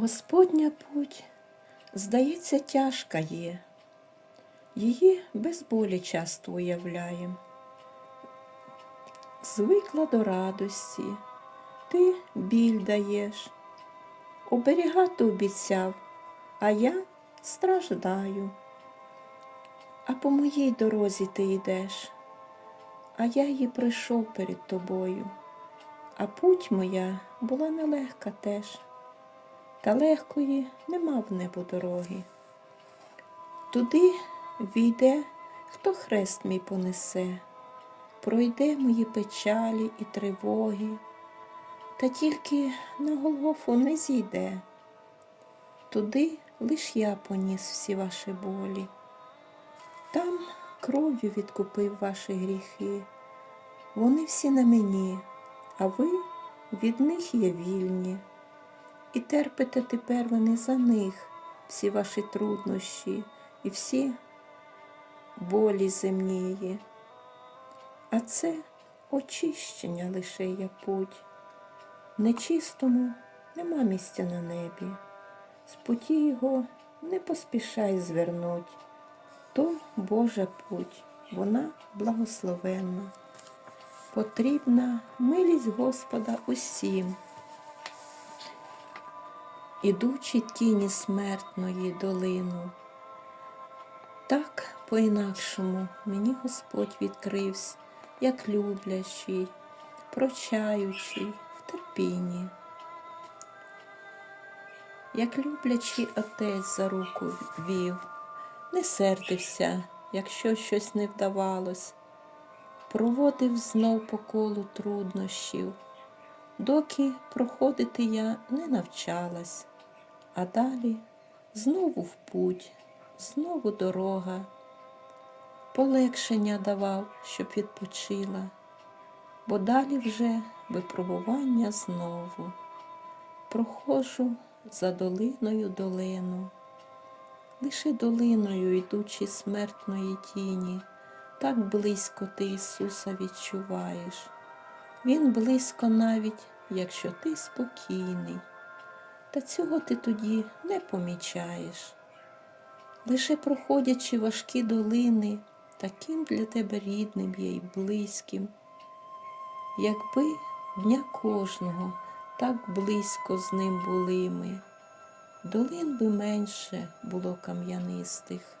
Господня путь, здається, тяжка є. Її без болі часто уявляєм. Звикла до радості, ти біль даєш. Оберігати обіцяв, а я страждаю. А по моїй дорозі ти йдеш, а я її пройшов перед тобою, а путь моя була нелегка теж, та легкої нема в небо дороги. Туди війде, хто хрест мій понесе, пройде мої печалі і тривоги, та тільки на Голгофу не зійде. Туди лиш я поніс всі ваші болі. Там кров'ю відкупив ваші гріхи. Вони всі на мені, а ви від них є вільні. І терпите тепер вони за них всі ваші труднощі і всі болі земнії. А це очищення лише є путь. Нечистому нема місця на небі. З путі його не поспішай звернуть. То Божа путь, вона благословенна. Потрібна милість Господа усім. Ідучи тіні смертної долину. Так по-інакшому мені Господь відкрився, як люблячий, прощаючий в терпінні. Як люблячий отець за руку вів, не сердився, якщо щось не вдавалось, проводив знов по колу труднощів, доки проходити я не навчалась, а далі знову в путь, знову дорога, полегшення давав, щоб відпочила, бо далі вже випробування знову. Проходжу за долиною долину, лише долиною, йдучи смертної тіні, так близько ти Ісуса відчуваєш. Він близько навіть, якщо ти спокійний, та цього ти тоді не помічаєш. Лише проходячи важкі долини, таким для тебе рідним є й близьким, якби дня кожного так близько з ним були ми, долин би менше було кам'янистих.